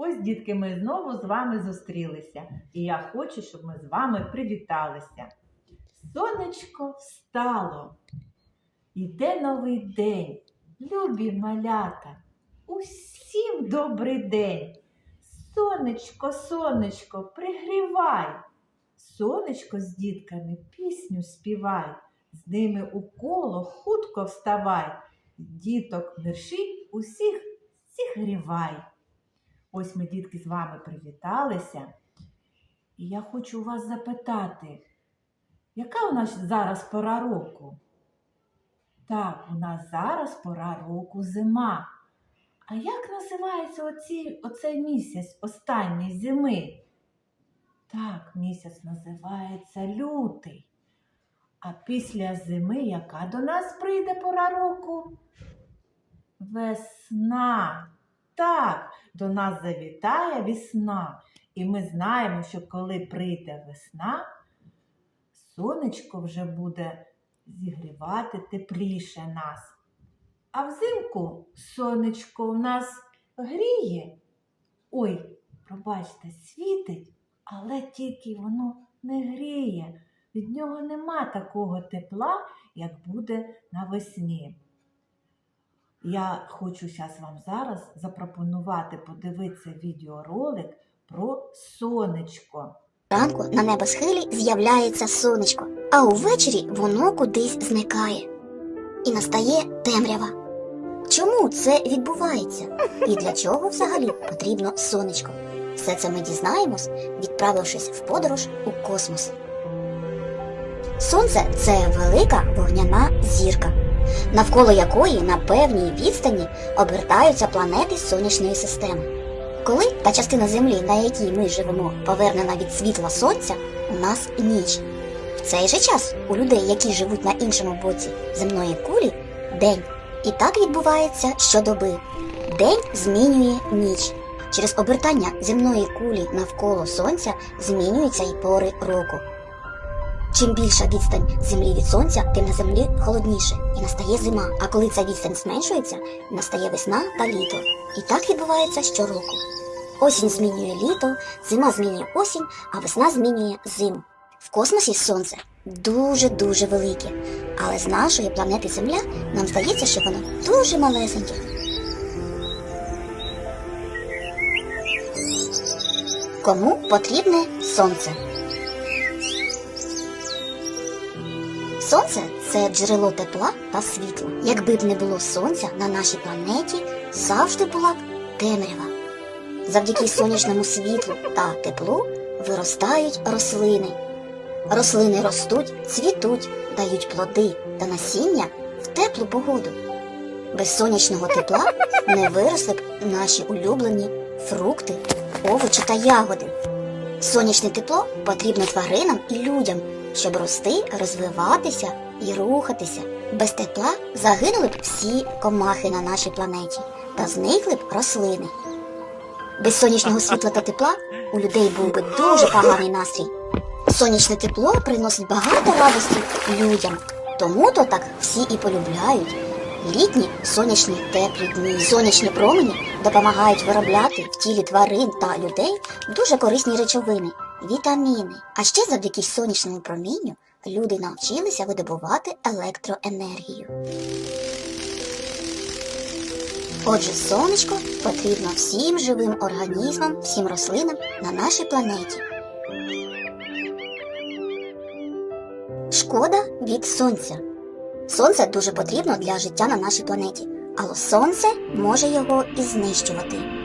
Ось, дітки, ми знову з вами зустрілися, і я хочу, щоб ми з вами привіталися. Сонечко встало. Іде новий день. Любі малята, усім добрий день. Сонечко, сонечко, пригрівай. Сонечко з дітками пісню співай, з ними у коло хутко вставай. Діток мерши усіх зігрівай. Ось ми, дітки, з вами привіталися. І я хочу у вас запитати, яка у нас зараз пора року? Так, у нас зараз пора року зима. А як називається оці, оцей місяць останньої зими? Так, місяць називається лютий. А після зими яка до нас прийде пора року? Весна. Так, до нас завітає весна. І ми знаємо, що коли прийде весна, сонечко вже буде зігрівати тепліше нас. А взимку сонечко в нас гріє. Ой, пробачте, світить, але тільки воно не гріє. Від нього нема такого тепла, як буде навесні. Я хочу зараз вам зараз запропонувати подивитися відеоролик про сонечко. Ранку на небосхилі з'являється сонечко, а увечері воно кудись зникає. І настає темрява. Чому це відбувається? І для чого взагалі потрібно сонечко? Все це ми дізнаємось, відправившись в подорож у космос. Сонце це велика вогняна зірка, навколо якої на певній відстані обертаються планети сонячної системи. Коли та частина Землі, на якій ми живемо, повернена від світла сонця, у нас ніч. В цей же час у людей, які живуть на іншому боці земної кулі, день. І так відбувається щодоби. День змінює ніч. Через обертання земної кулі навколо сонця змінюються й пори року. Чим більша відстань землі від сонця, тим на землі холодніше і настає зима. А коли ця відстань зменшується, настає весна та літо. І так відбувається щороку. Осінь змінює літо, зима змінює осінь, а весна змінює зиму. В космосі сонце дуже-дуже велике, але з нашої планети Земля нам здається, що воно дуже малесеньке. Кому потрібне сонце? Сонце це джерело тепла та світла. Якби б не було сонця на нашій планеті, завжди була б темрява. Завдяки сонячному світлу та теплу виростають рослини. Рослини ростуть, цвітуть, дають плоди та насіння в теплу погоду. Без сонячного тепла не виросли б наші улюблені фрукти, овочі та ягоди. Сонячне тепло потрібно тваринам і людям, щоб рости, розвиватися і рухатися. Без тепла загинули б всі комахи на нашій планеті та зникли б рослини. Без сонячного світла та тепла у людей був би дуже поганий настрій. Сонячне тепло приносить багато радості людям, тому то так всі і полюбляють. Літні сонячні теплі дні, сонячні промені допомагають виробляти в тілі тварин та людей дуже корисні речовини, вітаміни. А ще завдяки сонячному промінню люди навчилися видобувати електроенергію. Отже, сонечко потрібно всім живим організмам, всім рослинам на нашій планеті. Шкода від сонця. Сонце дуже потрібно для життя на нашій планеті, але сонце може його і знищувати.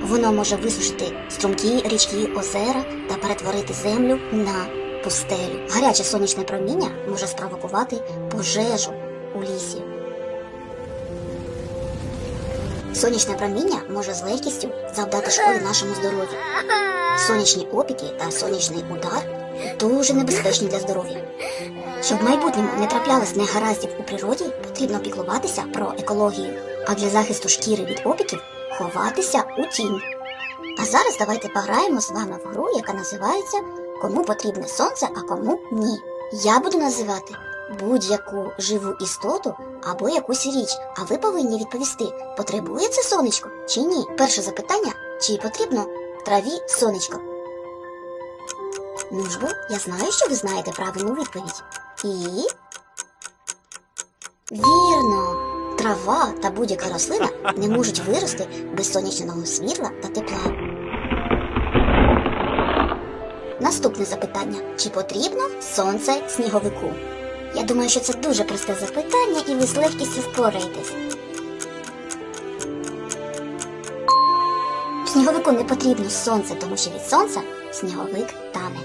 Воно може висушити струмки, річки, озера та перетворити землю на пустелю. Гаряче сонячне проміння може спровокувати пожежу у лісі. Сонячне проміння може з легкістю завдати шкоди нашому здоров'ю. Сонячні опіки та сонячний удар дуже небезпечні для здоров'я. Щоб в майбутньому не траплялось негараздів у природі, потрібно піклуватися про екологію, а для захисту шкіри від опіків ховатися у тінь. А зараз давайте пограємо з вами в гру, яка називається Кому потрібне сонце, а кому ні. Я буду називати будь-яку живу істоту або якусь річ, а ви повинні відповісти, потребує це сонечко чи ні. Перше запитання чи потрібно траві сонечко? Ну ж бо, я знаю, що ви знаєте правильну відповідь. І. Вірно! Трава та будь-яка рослина не можуть вирости без сонячного світла та тепла. Наступне запитання: чи потрібно сонце сніговику? Я думаю, що це дуже просте запитання, і ви з легкістю впораєтесь. Сніговику не потрібно сонце, тому що від сонця сніговик тане.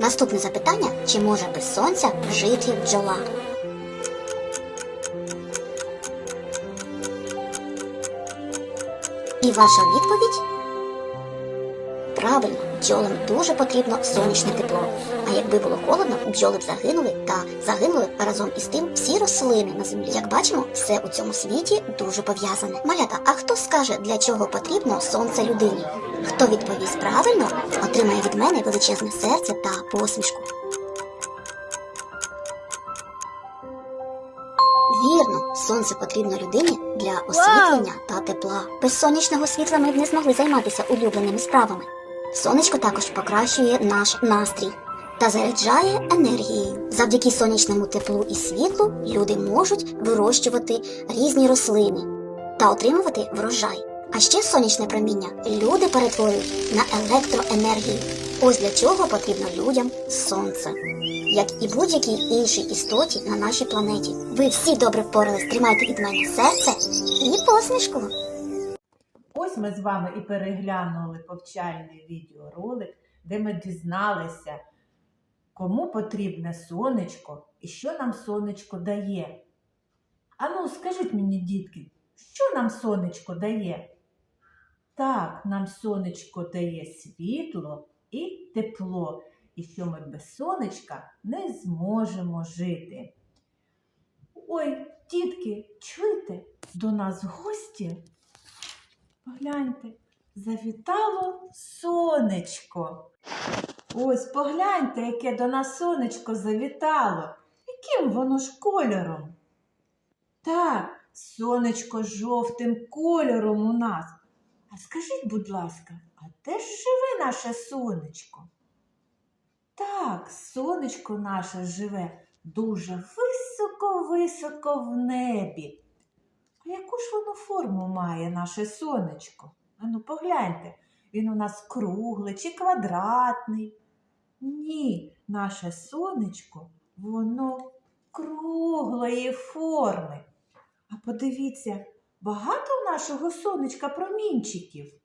Наступне запитання: чи може без сонця жити бджола? Ваша відповідь? Правильно, бджолам дуже потрібно сонячне тепло. А якби було холодно, бджоли б загинули та загинули разом із тим всі рослини на землі. Як бачимо, все у цьому світі дуже пов'язане. Малята, а хто скаже, для чого потрібно сонце людині? Хто відповість правильно, отримає від мене величезне серце та посмішку. Сонце потрібно людині для освітлення та тепла. Без сонячного світла ми б не змогли займатися улюбленими справами. Сонечко також покращує наш настрій та заряджає енергією. Завдяки сонячному теплу і світлу люди можуть вирощувати різні рослини та отримувати врожай. А ще сонячне проміння люди перетворюють на електроенергію. Ось для чого потрібно людям сонце як і будь-якій іншій істоті на нашій планеті. Ви всі добре впорались, тримайте від мене серце і посмішку. Ось ми з вами і переглянули повчальний відеоролик, де ми дізналися, кому потрібне сонечко і що нам сонечко дає. Ану, скажіть мені, дітки, що нам сонечко дає? Так, нам сонечко дає світло і тепло, і що ми без сонечка не зможемо жити. Ой, дітки, чуєте, до нас гості Погляньте, завітало сонечко. Ось погляньте, яке до нас сонечко завітало. Яким воно ж кольором? Так, сонечко жовтим кольором у нас. А скажіть, будь ласка, де ж живе наше сонечко? Так, сонечко наше живе дуже високо-високо в небі. А яку ж воно форму має наше сонечко? Ану, погляньте, він у нас круглий чи квадратний. Ні, наше сонечко, воно круглої форми. А подивіться, багато у нашого сонечка промінчиків.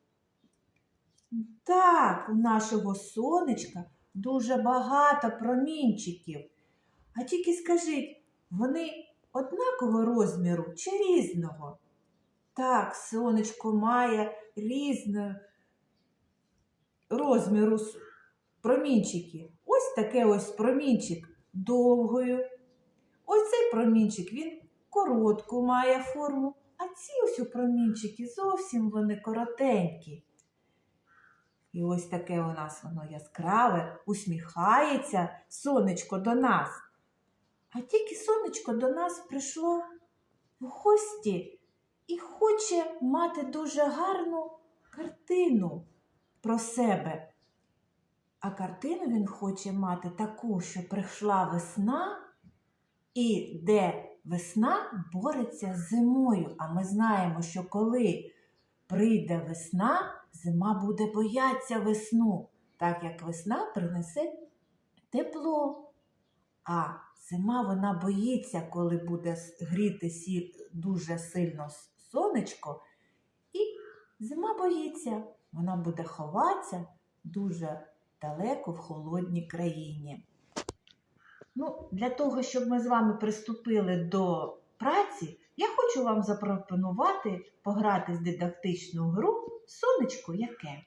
Так, у нашого сонечка дуже багато промінчиків. А тільки скажіть, вони однакового розміру чи різного? Так, сонечко має різного розміру промінчики. Ось таке ось промінчик довгою. Ось цей промінчик він коротку має форму, а ці ось у промінчики зовсім вони коротенькі. І ось таке у нас воно яскраве, усміхається сонечко до нас. А тільки сонечко до нас прийшло в гості і хоче мати дуже гарну картину про себе. А картину він хоче мати таку, що прийшла весна, і де весна бореться з зимою. А ми знаємо, що коли прийде весна, зима буде боятися весну, так як весна принесе тепло. А зима вона боїться, коли буде гріти дуже сильно сонечко. І зима боїться, вона буде ховатися дуже далеко в холодній країні. Ну, для того, щоб ми з вами приступили до праці, я хочу вам запропонувати пограти з дидактичну гру Сонечко яке.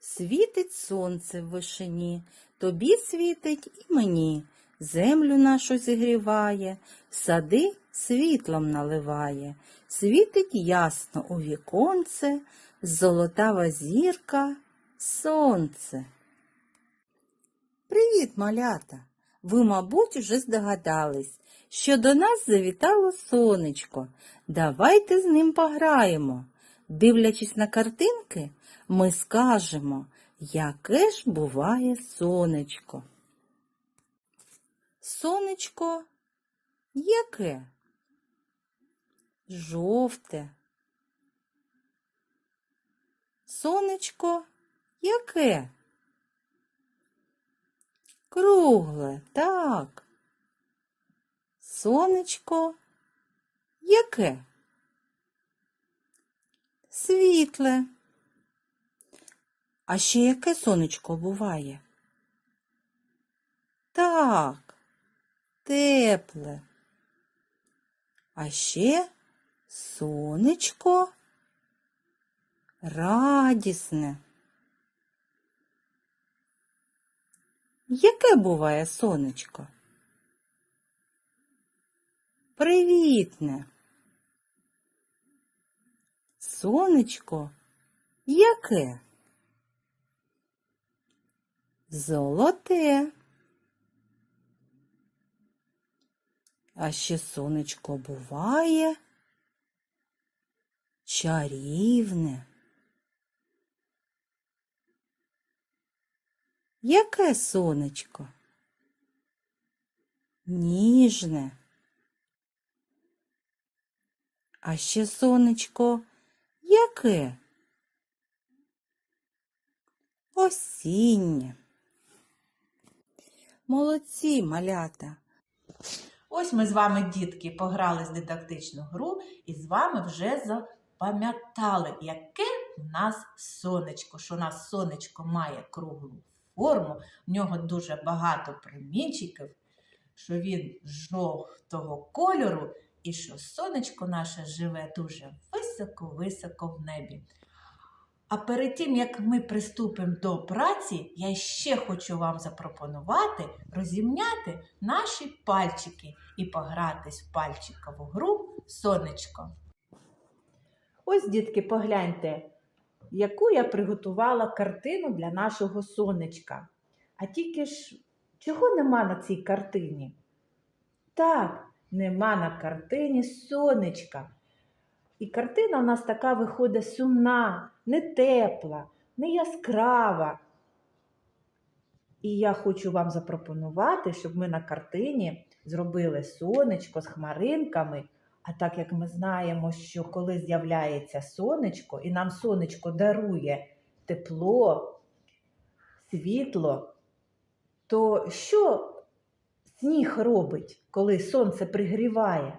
Світить сонце в вишині, тобі світить і мені. Землю нашу зігріває, сади світлом наливає, світить ясно у віконце, золотава зірка, сонце. Привіт, малята! Ви, мабуть, уже здогадались, що до нас завітало сонечко. Давайте з ним пограємо. Дивлячись на картинки, ми скажемо, яке ж буває сонечко. Сонечко яке? Жовте. Сонечко яке? Кругле, так. Сонечко яке? Світле. А ще яке сонечко буває? Так, тепле. А ще сонечко радісне. Яке буває сонечко? Привітне. Сонечко яке? Золоте. А ще сонечко буває чарівне. Яке сонечко? Ніжне. А ще сонечко яке? Осіннє. Молодці, малята. Ось ми з вами, дітки, пограли з дидактичну гру і з вами вже запам'ятали, яке в нас сонечко, що у нас сонечко має круглу форму, в нього дуже багато промінчиків, що він жовтого кольору і що сонечко наше живе дуже високо-високо в небі. А перед тим, як ми приступимо до праці, я ще хочу вам запропонувати розімняти наші пальчики і погратись в пальчикову гру сонечко. Ось, дітки, погляньте, яку я приготувала картину для нашого сонечка. А тільки ж чого нема на цій картині? Так, нема на картині сонечка. І картина у нас така виходить сумна, не тепла, не яскрава. І я хочу вам запропонувати, щоб ми на картині зробили сонечко з хмаринками. А так як ми знаємо, що коли з'являється сонечко, і нам сонечко дарує тепло, світло, то що сніг робить, коли сонце пригріває?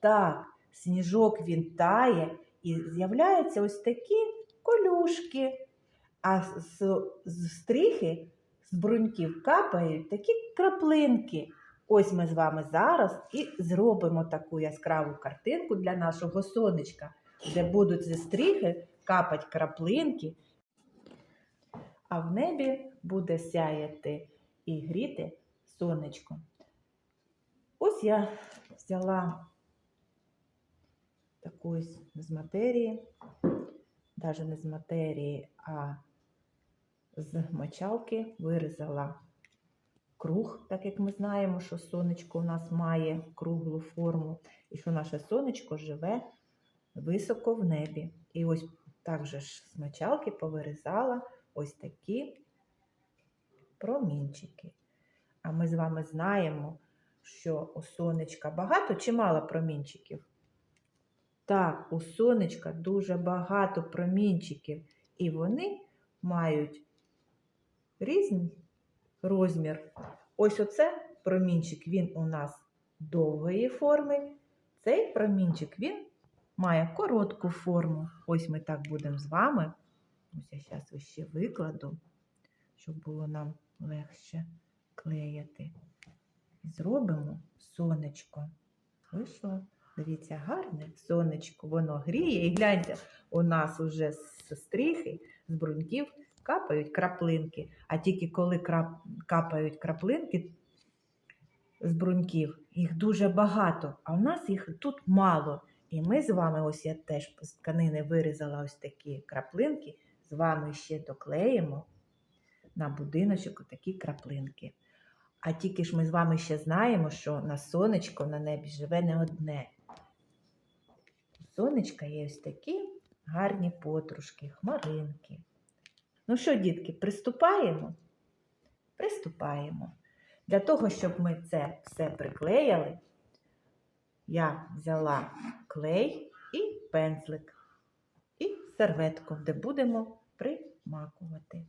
Так, сніжок він тає і з'являються ось такі колюшки, а з, з стріхи, з бруньків капають такі краплинки. Ось ми з вами зараз і зробимо таку яскраву картинку для нашого сонечка, де будуть зі стріхи капати краплинки, а в небі буде сяяти і гріти сонечко. Ось я взяла таку ось з матерії, навіть не з матерії, а з мочалки вирізала круг, так як ми знаємо, що сонечко у нас має круглу форму, і що наше сонечко живе високо в небі. І ось так же ж з мочалки повирізала ось такі промінчики. А ми з вами знаємо, що у сонечка багато чи мало промінчиків? Так, у сонечка дуже багато промінчиків, і вони мають різний розмір. Ось оце промінчик, він у нас довгої форми. Цей промінчик він має коротку форму. Ось ми так будемо з вами. Ось я зараз ще викладу, щоб було нам легше клеїти. І зробимо сонечко. Вийшло. Дивіться, гарне сонечко, воно гріє. І гляньте, у нас уже з стріхи, з бруньків капають краплинки. А тільки коли крап... капають краплинки з бруньків, їх дуже багато, а в нас їх тут мало. І ми з вами, ось я теж з тканини вирізала ось такі краплинки, з вами ще доклеїмо на будиночок такі краплинки. А тільки ж ми з вами ще знаємо, що на сонечко на небі живе не одне. У сонечка є ось такі гарні подружки, хмаринки. Ну що, дітки, приступаємо? Приступаємо. Для того, щоб ми це все приклеїли, я взяла клей і пензлик, і серветку, де будемо примакувати.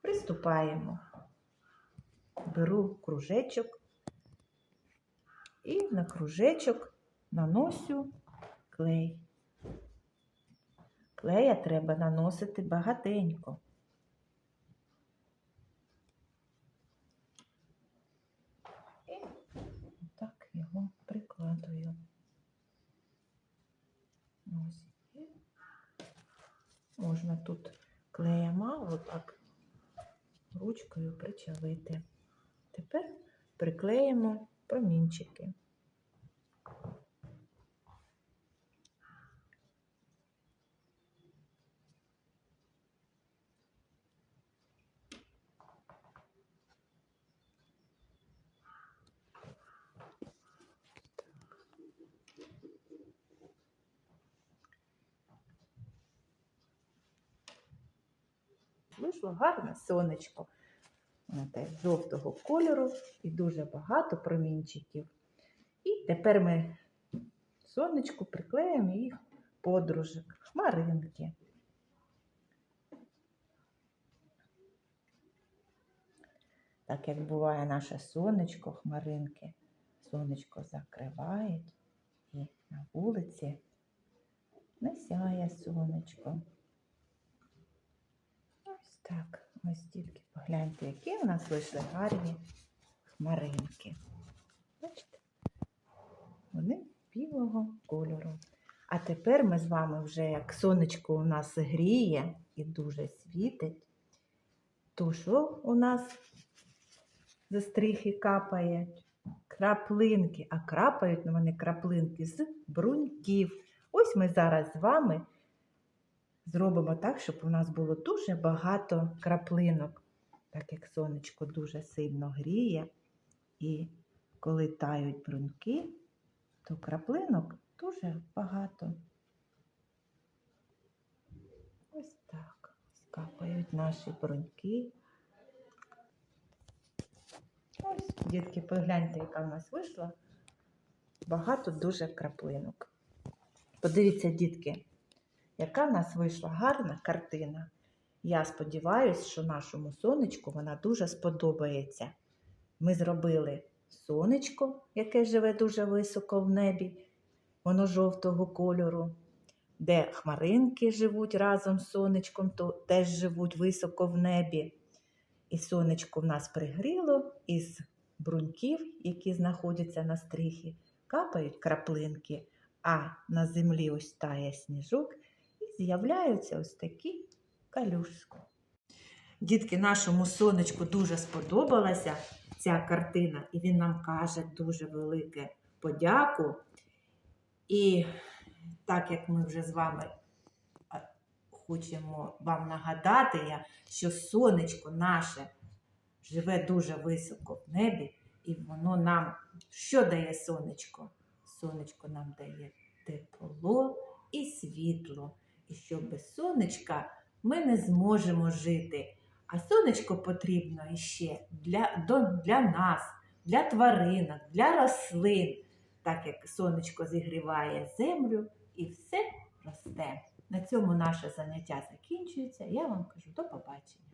Приступаємо. Беру кружечок і на кружечок наношу клей. Клея треба наносити багатенько. І так його прикладую. Ось. Можна тут клея мало так ручкою причавити. Тепер приклеїмо промінчики. Вийшло гарне сонечко. Воно теж жовтого кольору і дуже багато промінчиків. І тепер ми сонечку приклеїмо їх подружок, хмаринки. Так як буває наше сонечко, хмаринки, сонечко закривають і на вулиці не сяє сонечко. Так. Ось тільки погляньте, які в нас вийшли гарні хмаринки. Бачите? Вони білого кольору. А тепер ми з вами вже, як сонечко у нас гріє і дуже світить, то що у нас за стріхи капає? Краплинки, а крапають на вони краплинки з бруньків. Ось ми зараз з вами зробимо так, щоб у нас було дуже багато краплинок, так як сонечко дуже сильно гріє. І коли тають бруньки, то краплинок дуже багато. Ось так скапають наші бруньки. Ось, дітки, погляньте, яка в нас вийшла. Багато дуже краплинок. Подивіться, дітки, яка в нас вийшла гарна картина. Я сподіваюся, що нашому сонечку вона дуже сподобається. Ми зробили сонечко, яке живе дуже високо в небі, воно жовтого кольору, де хмаринки живуть разом з сонечком, то теж живуть високо в небі. І сонечко в нас пригріло із бруньків, які знаходяться на стріхі, капають краплинки, а на землі ось тає сніжок з'являються ось такі калюшки. Дітки, нашому сонечку дуже сподобалася ця картина, і він нам каже дуже велике подяку. І так як ми вже з вами хочемо вам нагадати, я, що сонечко наше живе дуже високо в небі, і воно нам що дає сонечко? Сонечко нам дає тепло і світло. І що без сонечка ми не зможемо жити. А сонечко потрібно іще для, до, для нас, для тваринок, для рослин, так як сонечко зігріває землю і все росте. На цьому наше заняття закінчується. Я вам кажу до побачення.